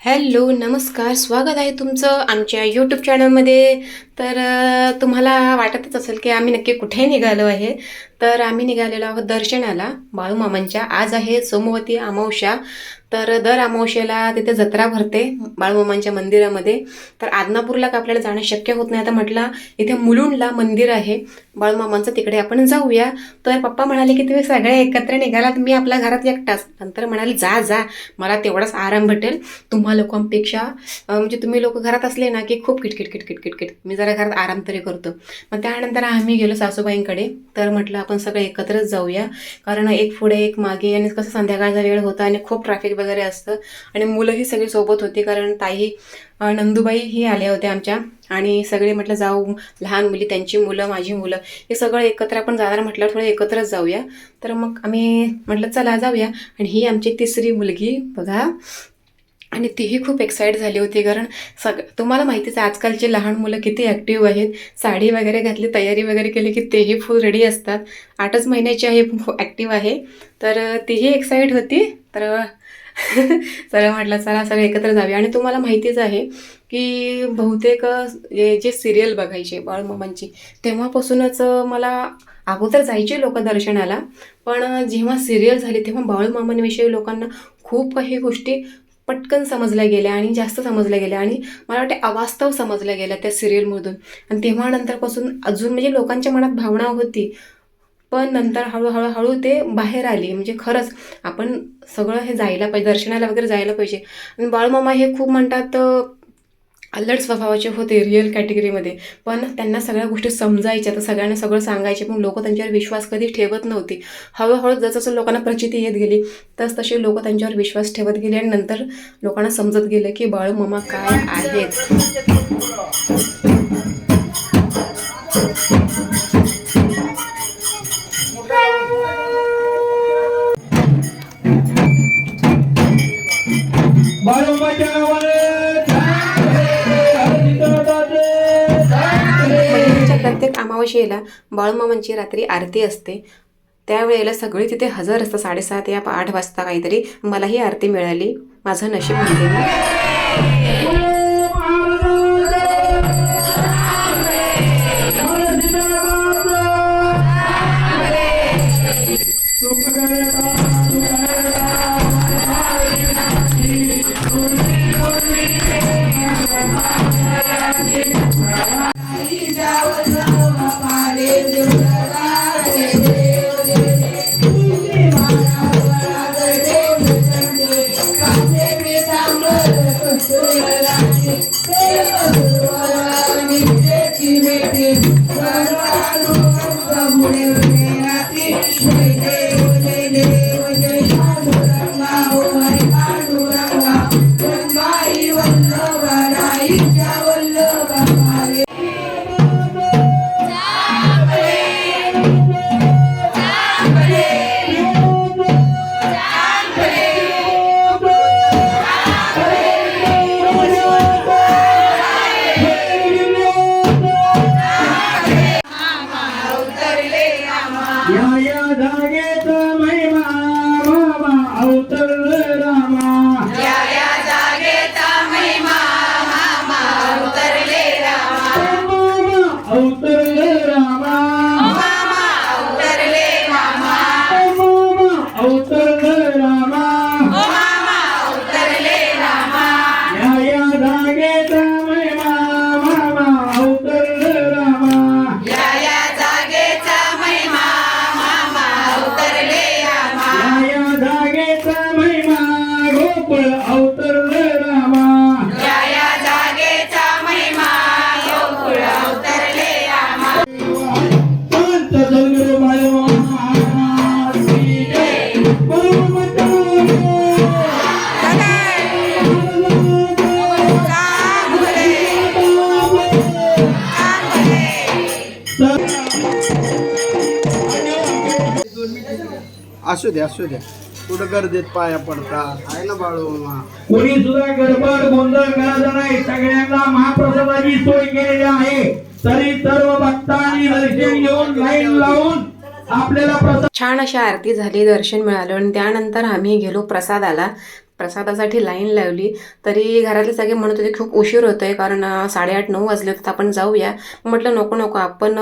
Hello नमस्कार स्वागत आहे तुमचं आमच्या यूट्यूब चॅनलमध्ये तर तुम्हाला वाटतच असेल की आम्ही नक्की कुठे निघालो आहे. तर आम्ही निघालेलो आहोत दर्शनाला. बाळूमामांच्या आज आहे सोमवती अमावश्या तर दर अमावशेला तिथे जत्रा भरते बाळूमामांच्या मंदिरामध्ये. तर आदनापूरला का आपल्याला जाणं शक्य होत नाही? आता म्हटलं इथे मुलुंडला मंदिर आहे. बाळूमामांचं तिकडे आपण जाऊया. तर पप्पा म्हणाले की तुम्ही सगळे एकत्र निघालात मी आपल्या घरात एकटाच. नंतर म्हणाले जा जा मला तेवढाच आराम भेटेल. तुम्हा लोकांपेक्षा म्हणजे तुम्ही लोक घरात असले ना की खूप किटकिट किटकिट किटकिट. मी जरा घरात आराम तरी करतो. मग त्यानंतर आम्ही गेलो सासूबाईंकडे. तर म्हटलं आपण सगळे एकत्रच जाऊया. कारण एक पुढे एक मागे आणि कसं संध्याकाळचा वेळ होता आणि खूप ट्रॅफिक वगैरे असतं. आणि मुलंही सगळी सोबत होती कारण ताई नंदूबाई नंदुबाई ही आल्या होत्या आमच्या. आणि सगळे म्हटलं जाऊ लहान मुली त्यांची मुलं माझी मुलं. हे सगळं एकत्र आपण जाणार म्हटलं थोडं एकत्रच जाऊया. तर मग आम्ही म्हटलं चला जाऊया. आणि ही आमची तिसरी मुलगी बघा. आणि तीही खूप एक्साईट झाली होती कारण सग तुम्हाला माहितीच आहे आजकालची लहान मुलं किती ॲक्टिव्ह आहेत. साडी वगैरे घातली तयारी वगैरे केली की तेही फुल रेडी असतात. आठच महिन्याची आहे ॲक्टिव्ह आहे. तर तीही एक्साईट होती. तर चला म्हटलं चला सगळे एकत्र जावे आणि तुम्हाला माहितीच आहे की बहुतेक जे जे सिरियल बघायचे बाळूमामांची तेव्हापासूनच मला अगोदर जायचे लोक दर्शनाला. पण जेव्हा सिरियल झाली तेव्हा बाळूमामांविषयी लोकांना खूप काही गोष्टी पटकन समजल्या गेल्या आणि जास्त समजल्या गेल्या आणि मला वाटते अवास्तव समजल्या गेल्या त्या सिरियलमधून आणि तेव्हा नंतरपासून अजून म्हणजे लोकांच्या मनात भावना होती पण नंतर हळूहळू हळू ते बाहेर आली. म्हणजे खरंच आपण सगळं हे जायला पाहिजे दर्शनाला वगैरे जायला पाहिजे. आणि बाळमामा हे खूप म्हणतात अल्लड स्वभावाचे होते रिअल कॅटेगरीमध्ये पण त्यांना सगळ्या गोष्टी समजायच्या तर सगळ्यांना सगळं सांगायचे पण लोक त्यांच्यावर विश्वास कधी ठेवत नव्हती. हळूहळू जसं लोकांना प्रचिती येत गेली तस तसे लोक त्यांच्यावर विश्वास ठेवत गेले आणि नंतर लोकांना समजत गेलं की बाळूमामा काय आहेत. अमावस्येला बाळूमामांची रात्री आरती असते. त्यावेळेला सगळी तिथे हजर असतात साडेसात या आठ वाजता काहीतरी. मला ही आरती मिळाली. माझं नशीब म्हणते द्या असू द्या. कुठं गर्दीत पाया पडता? आहे ना बाळू कोणी सुद्धा गडबड गोंधळ करायचा नाही सगळ्यांना महाप्रसादाची सोय केलेली आहे. तरी सर्व भक्तांनी दर्शन घेऊन लाईन लावून आपल्याला प्रसाद छान अशी आरती झाली दर्शन मिळालं आणि त्यानंतर आम्ही गेलो प्रसादाला. प्रसादासाठी लाईन लावली. तरी घरातले सगळे म्हणत होते खूप उशीर होतोय कारण साडेआठ नऊ वाजले होते तर आपण जाऊया. म्हटलं नको नको आपण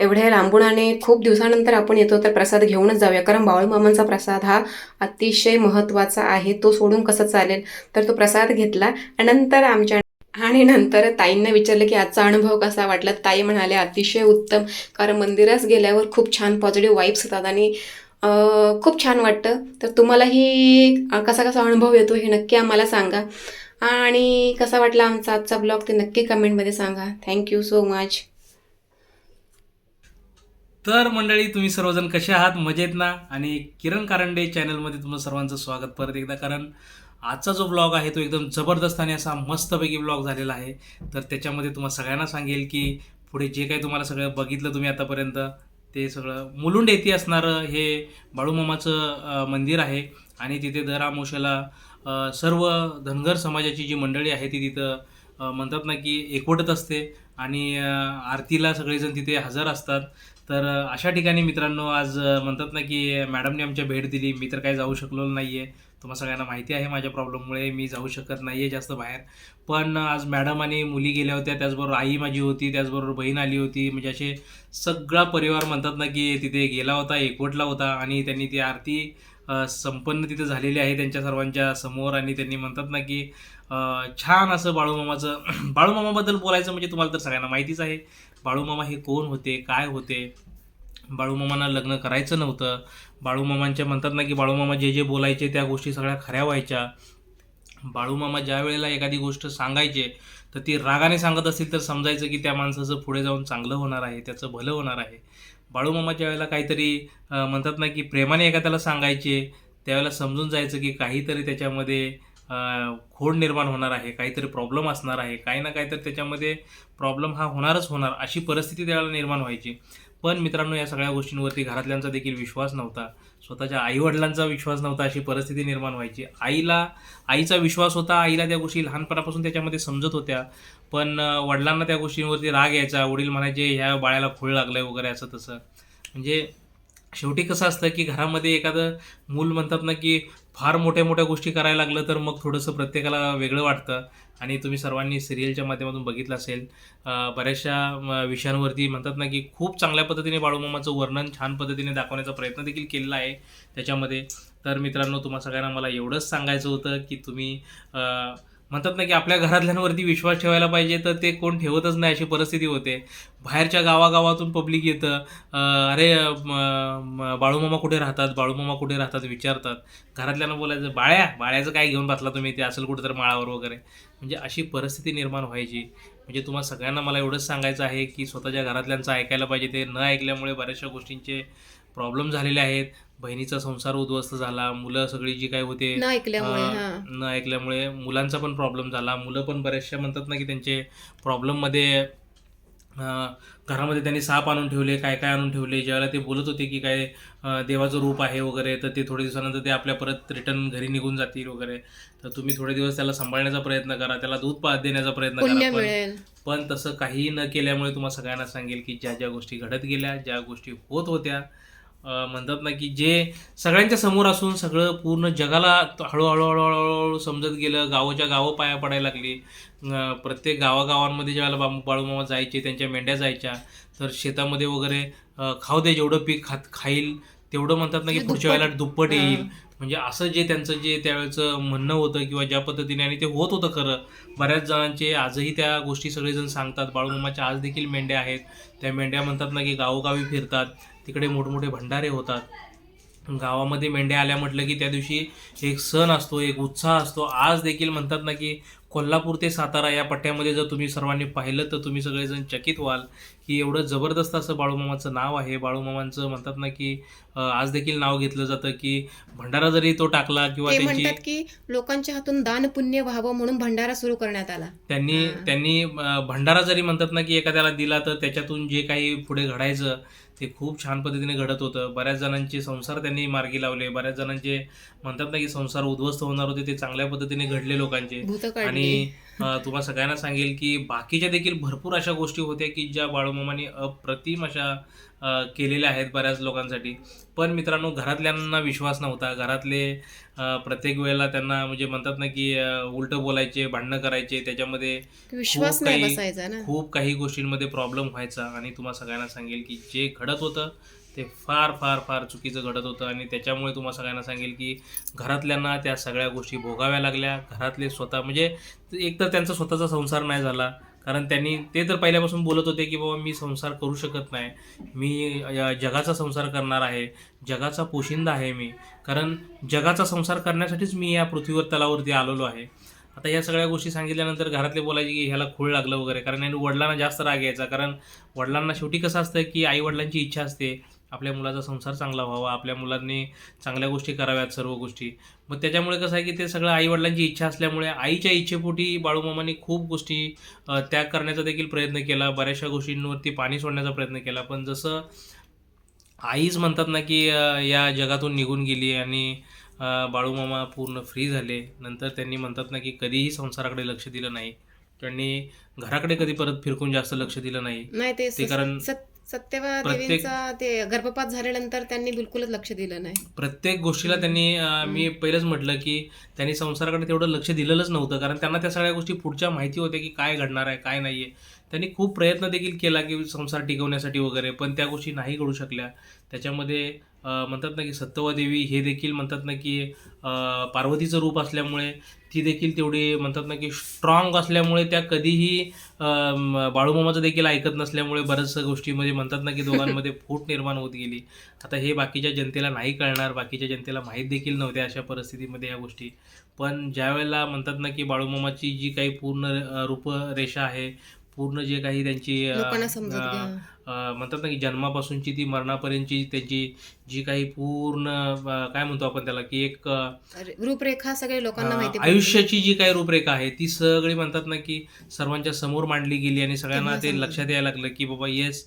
एवढ्या लांबून आणि खूप दिवसानंतर आपण येतो तर प्रसाद घेऊनच जाऊया. कारण बाळूमामांचा प्रसाद हा अतिशय महत्त्वाचा आहे. तो सोडून कसं चालेल? तर तो प्रसाद घेतला आणि नंतर आमच्या आणि नंतर ताईंना विचारलं की आजचा अनुभव कसा वाटला? ताई म्हणाले अतिशय उत्तम. कारण मंदिरास गेल्यावर खूप छान पॉझिटिव्ह वाईब्स होतात आणि खूप छान वाटतं. तर तुम्हालाही कसा कसा अनुभव येतो हे नक्की आम्हाला सांगा. आणि कसा वाटला आमचा आजचा ब्लॉग ते नक्की कमेंटमध्ये सांगा. थँक्यू सो मच तर मंडळी तुम्ही सर्वजण कसे आहात? मजेत ना? आणि किरण कारंडे चॅनलमध्ये तुम्हाला सर्वांचं स्वागत परत एकदा. कारण आजचा जो ब्लॉग आहे तो एकदम जबरदस्त आणि असा मस्तपैकी ब्लॉग झालेला आहे. तर त्याच्यामध्ये तुम्हाला सगळ्यांना सांगेल की पुढे जे काही तुम्हाला सगळं बघितलं तुम्ही आतापर्यंत ते सगळं मुलुंड येथे असणारं हे बाळूमामाचं मंदिर आहे. आणि तिथे दर सर्व धनगर समाजाची जी मंडळी आहे ती तिथं म्हणतात ना की एकवटत असते. आणि आरतीला सगळेजण तिथे हजर असतात. तर अशा ठिकाणी मित्रांनो आज म्हणतात ना की मॅडमने आमच्या भेट दिली. मी तर काही जाऊ शकलो नाही आहे तुम्हाला सगळ्यांना माहिती आहे माझ्या प्रॉब्लेममुळे. मी जाऊ शकत नाही आहे जास्त बाहेर. पण आज मॅडम आणि मुली गेल्या होत्या. त्याचबरोबर आई माझी होती. त्याचबरोबर बहीण आली होती. म्हणजे असे सगळा परिवार म्हणतात ना की तिथे गेला होता एकवटला होता. आणि त्यांनी ती आरती संपन्न तिथे झालेली आहे त्यांच्या सर्वांच्या समोर. आणि त्यांनी म्हणतात ना की छान असं बाळूमामाचं बाळूमामाबद्दल बोलायचं म्हणजे तुम्हाला तर सगळ्यांना माहितीच आहे. बाळूमामा हे कोण होते? काय होते? बाळूमामांना लग्न करायचं नव्हतं. बाळूमामांच्या म्हणतात ना की बाळूमामा जे जे बोलायचे त्या गोष्टी सगळ्या खऱ्या व्हायच्या. बाळूमामा ज्या वेळेला एखादी गोष्ट सांगायचे तर ती रागाने सांगत असतील तर समजायचं की त्या माणसाचं पुढे जाऊन चांगलं होणार आहे त्याचं भलं होणार आहे. बाळूमामा ज्या वेळेला काहीतरी म्हणतात ना की प्रेमाने एखाद्याला सांगायचे त्यावेळेला समजून जायचं की काहीतरी त्याच्यामध्ये खोड निर्माण होणार आहे काहीतरी प्रॉब्लेम असणार आहे काही ना काहीतरी त्याच्यामध्ये प्रॉब्लेम हा होणारच होणार अशी परिस्थिती त्यावेळेला निर्माण व्हायची. पण मित्रांनो या सगळ्या गोष्टींवरती घरातल्यांचा देखील विश्वास नव्हता. स्वतःच्या आईवडिलांचा विश्वास नव्हता अशी परिस्थिती निर्माण व्हायची. आईला आईचा विश्वास होता आईला त्या गोष्टी लहानपणापासून त्याच्यामध्ये समजत होत्या. पण वडिलांना त्या गोष्टींवरती राग यायचा वडील म्हणायचे ह्या बाळाला खूळ लागलंय वगैरे असं तसं. म्हणजे शेवटी कसं असतं की घरामध्ये एखादं मूल म्हणतात ना की फार मोठ्या मोठ्या गोष्टी करायला लागलं तर मग थोडंसं प्रत्येकाला वेगळं वाटतं. आणि तुम्ही सर्वांनी सिरियलच्या माध्यमातून बघितलं असेल बऱ्याचशा विषयांवरती म्हणतात ना की खूप चांगल्या पद्धतीने बाळूमामाचं वर्णन छान पद्धतीने दाखवण्याचा प्रयत्न देखील केलेला आहे त्याच्यामध्ये. तर मित्रांनो तुम्हा सगळ्यांना मला एवढंच सांगायचं होतं की तुम्ही म्हणतात ना की आपल्या घरातल्यांवरती विश्वास ठेवायला पाहिजे तर ते कोण ठेवतच नाही अशी परिस्थिती होते. बाहेरच्या गावागावातून पब्लिक येतं अरे बाळूमामा कुठे राहतात बाळूमामा कुठे राहतात विचारतात. घरातल्यांना बोलायचं बाळ्या बाळ्याचं काय घेऊन बसला तुम्ही ते असेल कुठं तर माळावर वगैरे. म्हणजे अशी परिस्थिती निर्माण व्हायची. म्हणजे तुम्हाला सगळ्यांना मला एवढंच सांगायचं आहे की स्वतःच्या घरातल्यांचं ऐकायला पाहिजे. ते न ऐकल्यामुळे बऱ्याचशा गोष्टींचे प्रॉब्लेम झालेले आहेत. बहिणीचा संसार उद्ध्वस्त झाला मुलं सगळी जी काय होते न ऐकल्यामुळे अं, हां. न ऐकल्यामुळे मुलांचा पण प्रॉब्लेम झाला. मुलं पण बऱ्याचशा म्हणतात ना की त्यांचे प्रॉब्लेममध्ये अं, घरामध्ये त्यांनी साप आणून ठेवले काय काय आणून ठेवले. ज्यावेळेला ते बोलत होते की काय अं, देवाचं रूप आहे वगैरे तर ते थोडे दिवसानंतर ते आपल्या परत रिटर्न घरी निघून जातील वगैरे. तर तुम्ही थोडे दिवस त्याला सांभाळण्याचा प्रयत्न करा त्याला दूध पात देण्याचा प्रयत्न पुण्य करा पण मिळेल. पण तसं काहीही न केल्यामुळे तुम्हाला सगळ्यांना सांगेल की ज्या ज्या गोष्टी घडत गेल्या ज्या गोष्टी होत होत्या म्हणतात ना की जे सगळ्यांच्या समोर असून सगळं पूर्ण जगाला हळूहळू हळूहळू समजत गेलं गावाच्या गावं पाया पडायला लागली प्रत्येक गावागावांमध्ये ज्यावेळेला बाळू बाळूमामा जायचे त्यांच्या मेंढ्या जायच्या तर शेतामध्ये वगैरे खाऊ दे जेवढं पीक खात खाईल तेवढं म्हणतात ना की ते पुढच्या. वेळेला दुप्पट येईल. म्हणजे असं जे त्यांचं जे त्यावेळेचं म्हणणं होतं किंवा ज्या पद्धतीने आणि ते होत होतं खरं बऱ्याच जणांचे आजही त्या गोष्टी सगळेजण सांगतात बाळूमामाच्या आज देखील मेंढ्या आहेत त्या मेंढ्या म्हणतात ना की गावोगावी फिरतात तिकडे मोठमोठे भंडारे होतात. गावामध्ये मेंढ्या आल्या म्हटलं की त्या दिवशी एक सण असतो एक उत्साह असतो. आज देखील म्हणतात ना की कोल्हापूर ते सातारा या पट्ट्यामध्ये जर तुम्ही सर्वांनी पाहिलं तर तुम्ही सगळेजण चकित व्हाल की एवढं जबरदस्त असं बाळूमामाचं नाव आहे. बाळूमामांचं म्हणतात ना की आज देखील नाव घेतलं जातं की भंडारा जरी तो टाकला किंवा त्यांची म्हणतात की लोकांच्या हातून दान पुण्य व्हावं म्हणून भंडारा सुरू करण्यात आला. त्यांनी. त्यांनी भंडारा जरी म्हणतात ना की एखाद्याला दिला तर त्याच्यातून जे काही पुढे घडायचं ते खूप छान पद्धतीने घडत होतं. बऱ्याच जणांचे संसार त्यांनी मार्गी लावले. बऱ्याच जणांचे म्हणतात ना की संसार उद्ध्वस्त होणार होते. ते चांगल्या पद्धतीने घडले लोकांचे. आणि अ, तुम्हा सगळ्यांना सांगेल की बाकीच्या देखील भरपूर अशा गोष्टी होत्या की ज्या बाळूमामाने अप्रतिम अशा केलेल्या आहेत बऱ्याच लोकांसाठी. पण मित्रांनो घरातल्यांना विश्वास नव्हता. घरातले प्रत्येक वेळेला त्यांना म्हणजे म्हणतात ना की उलटं बोलायचे भांडणं करायचे. त्याच्यामध्ये विश्वास खूप नाही काही- बसायचा ना. खूप काही गोष्टींमध्ये प्रॉब्लेम व्हायचा. आणि तुम्हाला सगळ्यांना सांगेल की जे घडत होतं ते फार फार फार चुकीचं घडत होतं आणि त्याच्यामुळे तुम्हाला सगळ्यांना सांगेल की घरातल्यांना त्या सगळ्या गोष्टी भोगाव्या लागल्या. घरातले स्वतः म्हणजे एक तर त्यांचा स्वतःचा संसार नाही झाला कारण त्यांनी ते तर पहिल्यापासून बोलत होते की बाबा मी संसार करू शकत नाही. मी या जगाचा संसार करणार आहे. जगाचा पोशिंदा आहे मी. कारण जगाचा संसार करण्यासाठीच मी या पृथ्वीवर तलावरती आलेलो आहे. आता या सगळ्या गोष्टी सांगितल्यानंतर घरातले बोलायचे की ह्याला खूळ लागलं वगैरे कारण यांनी वडिलांना जास्त राग यायचा. कारण वडिलांना शेवटी कसं असतं की आई वडिलांची इच्छा असते. आपल्या मुलाचा संसार चांगला व्हावा आपल्या मुलांनी चांगल्या गोष्टी कराव्यात सर्व गोष्टी. मग त्याच्यामुळे कसं आहे की ते सगळं आई वडिलांची इच्छा असल्यामुळे आईच्या इच्छेपोटी बाळूमामाने खूप गोष्टी त्याग करण्याचा देखील प्रयत्न केला. बऱ्याचशा गोष्टींवरती पाणी सोडण्याचा प्रयत्न केला. पण जसं आईच म्हणतात ना की या जगातून निघून गेली आणि बाळूमामा पूर्ण फ्री झाले. नंतर त्यांनी म्हणतात ना की कधीही संसाराकडे लक्ष दिलं नाही. त्यांनी घराकडे कधी परत फिरकून जास्त लक्ष दिलं नाही. ते कारण सत्यवा देवींचा ते गर्भपात झाल्यानंतर त्यांनी बिलकुलच लक्ष दिलं नाही. प्रत्येक गोष्टीला त्यांनी अं, मी पहिलंच म्हटलं की त्यांनी संसाराकडे तेवढं लक्ष दिलेलंच नव्हतं. कारण त्यांना त्या सगळ्या गोष्टी पुढच्या माहिती होत्या की काय घडणार आहे काय नाही आहे त्यांनी खूप प्रयत्न देखील केला की संसार टिकवण्यासाठी वगैरे पण त्या गोष्टी नाही घडू शकल्या. त्याच्यामध्ये म्हणतात ना की सत्यवा देवी हे देखील म्हणतात ना की पार्वतीचं रूप असल्यामुळे ती देखील तेवढी म्हणतात ना की स्ट्रॉंग असल्यामुळे त्या कधीही बाळूमामाचं देखील ऐकत नसल्यामुळे बऱ्याचशा गोष्टीमध्ये म्हणतात ना की दोघांमध्ये फूट निर्माण होत गेली. आता हे बाकीच्या जनतेला नाही कळणार बाकीच्या जनतेला माहीत देखील नव्हत्या अशा परिस्थितीमध्ये या गोष्टी. पण ज्या वेळेला म्हणतात ना की बाळूमामाची जी काही पूर्ण रूपरेषा आहे पूर्ण जे काही त्यांची म्हणतात ना की जन्मापासूनची ती मरणापर्यंतची त्यांची जी काही पूर्ण काय म्हणतो आपण त्याला की एक रूपरेखा सगळे लोकांना माहिती. आयुष्याची जी काही रूपरेखा आहे ती सगळी म्हणतात ना की सर्वांच्या समोर मांडली गेली आणि सगळ्यांना ते. लक्षात यायला लागलं की बाबा येस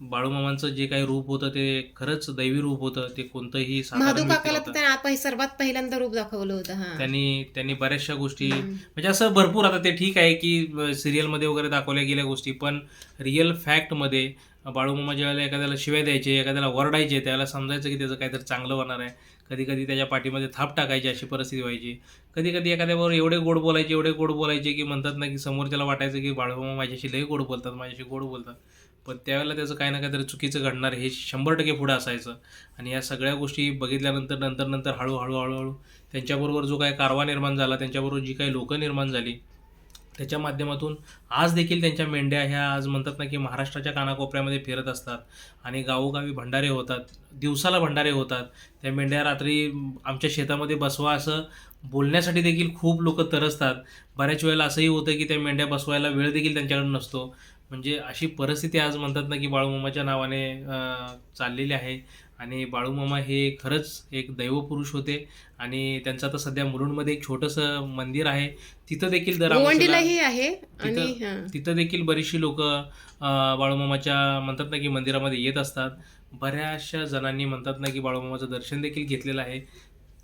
बाळूमामांचं जे काही रूप होतं ते खरंच दैवी रूप होतं ते कोणतंही साधारण व्यक्ती नव्हतं. त्यांनी सर्वात पहिल्यांदा रूप दाखवलं होतं हा त्यांनी त्यांनी बऱ्याचशा गोष्टी हम्म. म्हणजे असं भरपूर आता ते ठीक आहे की सिरियलमध्ये वगैरे दाखवल्या गेल्या गोष्टी पण रिअल फॅक्टमध्ये बाळूमामा ज्यावेळेला एखाद्याला शिव्या द्यायचे एखाद्याला वरडायचे त्याला समजायचं की त्याचं काहीतरी चांगलं होणार आहे कधी कधी त्याच्या पाठीमध्ये थाप टाकायची अशी परिस्थिती व्हायची कधी कधी एखाद्याबरोबर एवढे गोड बोलायचे एवढे गोड बोलायचे की म्हणतात ना की समोरच्याला वाटायचं की बाळूमामा माझ्याशी लई गोड बोलतात माझ्याशी गोड बोलतात पण त्यावेळेला त्याचं काही ना काहीतरी चुकीचं घडणार हे शंभर टक्के पुढं असायचं. आणि या सगळ्या गोष्टी बघितल्यानंतर नंतर नंतर हळूहळू हळूहळू त्यांच्याबरोबर जो काही कारवा निर्माण झाला त्यांच्याबरोबर जी काही लोकं निर्माण झाली त्याच्या माध्यमातून आज देखील त्यांच्या मेंढ्या ह्या आज म्हणतात ना की महाराष्ट्राच्या कानाकोपऱ्यामध्ये फिरत असतात आणि गावोगावी भंडारे होतात दिवसाला भंडारे होतात. त्या मेंढ्या रात्री आमच्या शेतामध्ये बसवा असं बोलण्यासाठी देखील खूप लोक तरसतात. बऱ्याच वेळेला असंही होतं की त्या मेंढ्या बसवायला वेळ देखील त्यांच्याकडे नसतो. म्हणजे अशी परिस्थिती आज म्हणतात ना की बाळूमामाच्या नावाने चाललेली आहे. आणि बाळूमामा हे खरंच एक दैवपुरुष होते. आणि त्यांचं आता सध्या मुलुंडमध्ये एक छोटंसं मंदिर आहे. तिथं देखील दर आहे आणि तिथं- देखील बरीचशी लोक बाळूमामाच्या म्हणतात ना की मंदिरामध्ये येत असतात. बऱ्याचशा जणांनी म्हणतात ना की बाळूमामाचं दर्शन देखील घेतलेलं आहे.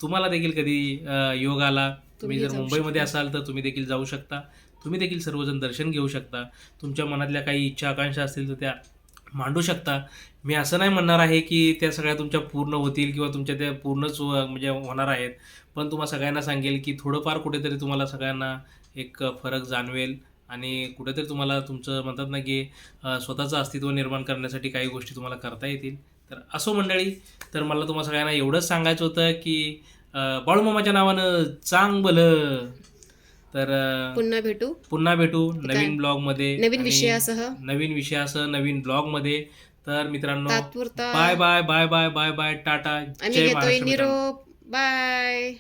तुम्हाला देखील कधी योग आला? तुम्ही जर मुंबईमध्ये. असाल तर तुम्ही देखील जाऊ शकता. तुम्ही देखील सर्वजण दर्शन घेऊ शकता. तुमच्या मनातल्या काही इच्छा आकांक्षा असतील तर त्या मांडू शकता. मी असं नाही म्हणणार आहे की त्या सगळ्या तुमच्या पूर्ण होतील किंवा तुमच्या त्या पूर्णच म्हणजे होणार आहेत. पण तुम्हाला सगळ्यांना सांगेल की थोडंफार कुठेतरी तुम्हाला सगळ्यांना एक फरक जाणवेल आणि कुठेतरी तुम्हाला तुमचं म्हणतात ना की स्वतःचं अस्तित्व निर्माण करण्यासाठी काही गोष्टी तुम्हाला करता येतील. तर असो मंडळी तर मला तुम्हाला सगळ्यांना एवढंच सांगायचं होतं की बाळूमामाच्या नावानं चांग भलं तर पुन्हा भेटू. पुन्हा भेटू? नवीन ब्लॉगमध्ये नवीन आणि विषयासह. नवीन विषयासह नवीन ब्लॉगमध्ये. तर मित्रांनो bye bye bye bye bye bye tata. निरोप. बाय.